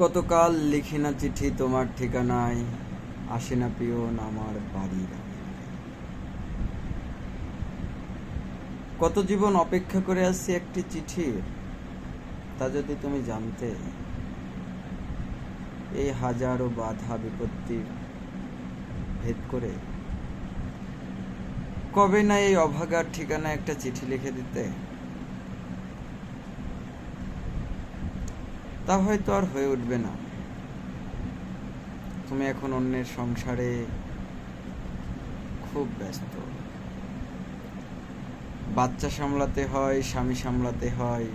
কতকাল লিখি না চিঠি তোমার ঠিকানায়? আসে না পিয়ন আমার বাড়ির কত জীবন অপেক্ষা করে আছি একটি চিঠির? তা যদি তুমি জানতে, এই হাজারো বাধা বিপত্তির ভেদ করে, কবে না এই অভাগার ঠিকানা একটা চিঠি লিখে দিতে? তা হয়তো আর হয়ে উঠবে না। তুমি এখন অন্যের সংসারে খুব ব্যস্ত। বাচ্চা সামলাতে হয়, স্বামী সামলাতে হয়,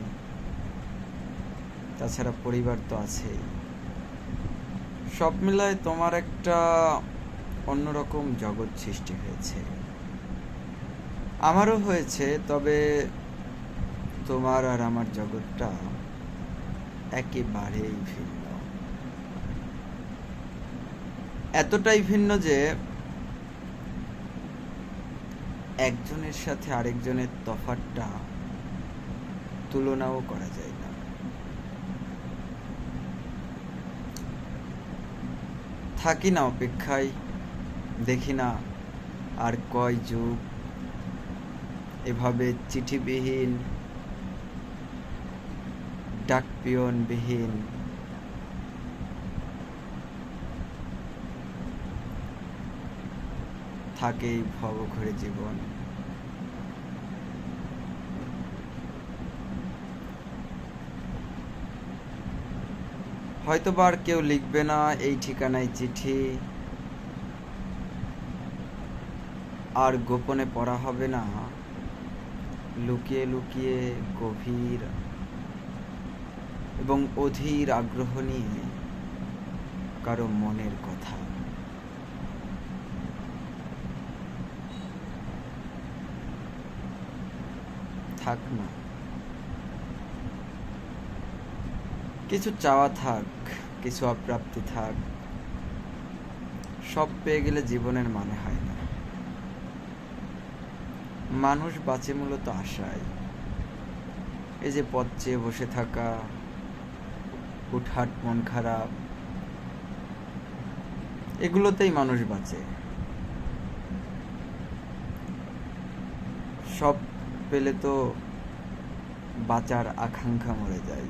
তাছাড়া পরিবার তো আছেই। সব মিলায় তোমার একটা অন্যরকম জগৎ সৃষ্টি হয়েছে। আমারও হয়েছে, তবে তোমার আর আমার জগৎটা একেবারেই ভিন্ন। এতটাই ভিন্ন যে একজনের সাথে আরেকজনের তফাৎটা তুলনাও করা যায় না। থাকি না অপেক্ষায়, দেখি না আর কয় যুগ। এভাবে চিঠিবিহীন ডাক পিয়নবিহীন থাকেই ভবঘুরে জীবন। হয়তো আর কেউ লিখবে না এই ঠিকানায় চিঠি। আর গোপনে পড়া হবে না। লুকিয়ে লুকিয়ে গভীর এবং অধীর আগ্রহ নিয়ে কারও মনের কথা। থাক না কিছু চাওয়া থাক, কিছু অপ্রাপ্তি থাক, সব পেয়ে গেলে জীবনের মানে হয় না। মানুষ বাঁচে মূলত আশায়। এই যে পথ চেয়ে বসে থাকা হুটহাট মন খারাপ। এগুলোতেই মানুষ বাঁচে। সব পেলে তো বাঁচার আকাঙ্ক্ষা মরে যায়।